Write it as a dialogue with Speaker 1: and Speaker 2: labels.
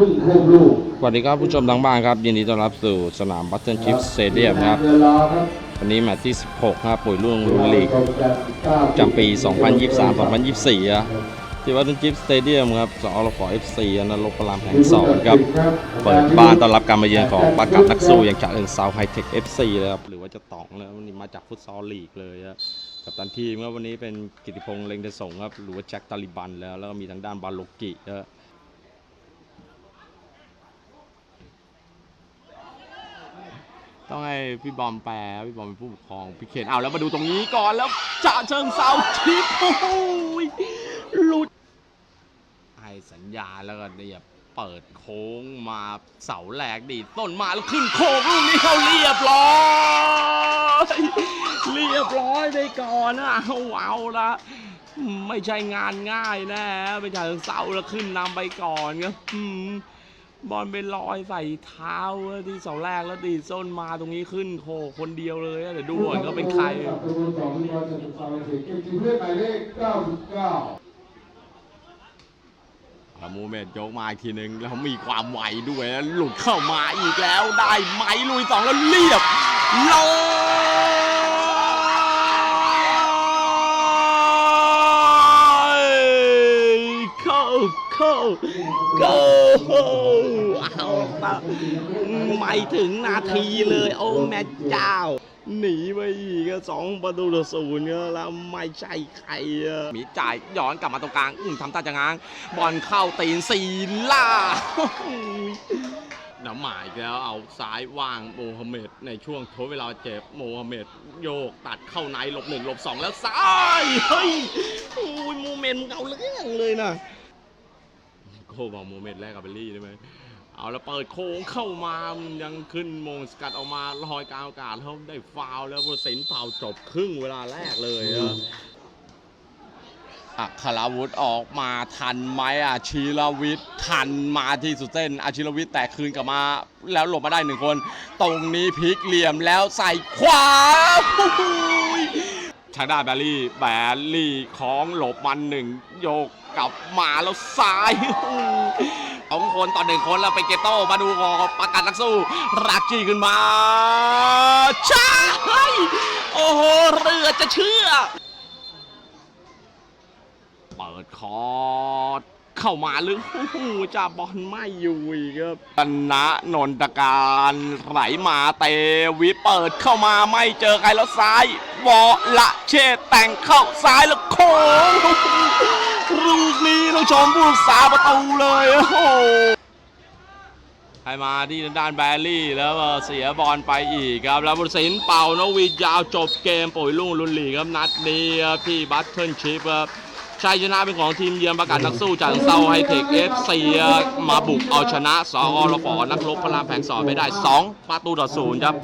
Speaker 1: รุ่งโคมลูก
Speaker 2: สวัสดีครับผู้ชมทางบ้านครับ ยินดีต้อนรับสู่สนามบัตเทิลชิพสเตเดียมครับ
Speaker 1: วั
Speaker 2: นนี้แมตช์ที่ 16ครับปุ๋ยรุ่งรุ่นลีกจำปี 2023-2024อะที่วัตเทิลชิพสเตเดียมครับสอรฟเอฟซีนรกพลามแห่งสองครับ เปิดบ้านต้อนรับการมาเยือนของปากกัดนักสู้อย่างฉะเชิงเซาไฮเทคเอฟซีเลยครับ หรือว่าจะตองแล้ววันนี้มาจากฟุตซอลลีกเลยครับกับตันทีมครับวันนี้เป็นกิติพงษ์เล็งเดสงครับ หรือว่าแจ็คตาลิบันแล้ว แล้วก็มีทางด้านบาโลกิครับ ต้องให้พี่บอมแปลพี่บอมเป็นผู้ปกครองพี่เคนเอาแล้วมาดูตรงนี้ก่อนแล้วจะเชิงเสาทิปโอ้โหลุดให้สัญญาแล้วก็เนี่ยเปิดโค้งมาเสาแหลกดีต้นมาแล้วขึ้นโค้งลูกนี้เขาเรียบร้อยเรียบร้อยไปก่อนนะเอาเอาละไม่ใช่งานง่ายแน่ไปจากเสาแล้วขึ้นนำไปก่อนครับอืม บอลเป็นรอยใส่เท้าที่เสาแรกแล้วดีส้นมาตรงนี้ขึ้นโคคนเดียวเลยเดี๋ยวดูก่อนก็เป็นใคร
Speaker 1: ประตูสองที่มาจากฟาร์มเทคเกมทีมเพื่อนหมายเลข99
Speaker 2: อามูเมดยกมาอีกทีนึงแล้วมีความไวด้วยแล้วหลุดเข้ามาอีกแล้วได้ไหมลุยสองแล้วเรียบร้อยเข้าเข้าเข้า ไม่ถึงนาทีเลย โอ้แม่เจ้า หนีไปอีกสองประตูต่อศูนย์แล้วไม่ใช่ใครมีจ่ายย้อนกลับมาตรงกลางอืทำตาจะง้าง บอลเข้าตีนสีล่าน้ำหมายแล้วเอาซ้ายว่างโมฮัมเหม็ดในช่วงทดเวลาเจ็บโมฮัมเหม็ดโยกตัดเข้าในหลบหนึ่งหลบสองแล้วซ้ายเฮ้ยโอ้ยโมเมนต์มึงเอาเรื่องเลยนะโกบอกโมเมนต์แรกกับเบลลี่ได้ไหม เอาแล้วเปิดโค้งเข้ามายังขึ้นมงสกัดออกมาลอยกลางอากาศแล้วได้ฟาวแล้วเซ็นเป่าจบครึ่งเวลาแรกเลยอะอัคราวุธออกมาทันไหมอะชีรวิทย์ทันมาที่สุดเส้นอาชิรวิทย์แตกคืนกลับมาแล้วหลบมาได้หนึ่งคน ตรงนี้พลิกเหลี่ยมแล้วใส่ขวาทางด้านแบลลี่แบลลี่ของหลบมันหนึ่งโยก กลับมาแล้วซ้ายสองคนต่อหนึ่งคนแล้วไปเกโต้มาดูกอประกันนักสู้รักจี้ขึ้นมาใช่โอ้โหเรือจะเชื่อ เปิดคอร์ดเข้ามาลึกโอ้โหจ่าบอลไม่อยู่ครับชนะนนทการไหลมาเตวิเปิดเข้ามาไม่เจอใครแล้วซ้าย วอละเชแต่งเข้าซ้ายแล้วโค้ง ลูกนี้ต้องชมผู้รักษาประตูเลยโอ้โหให้มาที่ด้านแบลลี่แล้วเสียบอลไปอีกครับ แล้วบุรศิลป์เป่านวีดยาวจบเกมปุ๋ยลุงลุนหลีครับนัดนี้ครับที่บัตเทิลชิพครับชัยชนะเป็นของทีมเยือนประกาศนักสู้จากเซาไฮเทคเอฟซีมาบุกเอาชนะสอรฟอนักรบพระรามแผงสอนไปได้ 2 ประตูต่อศูนย์ครับ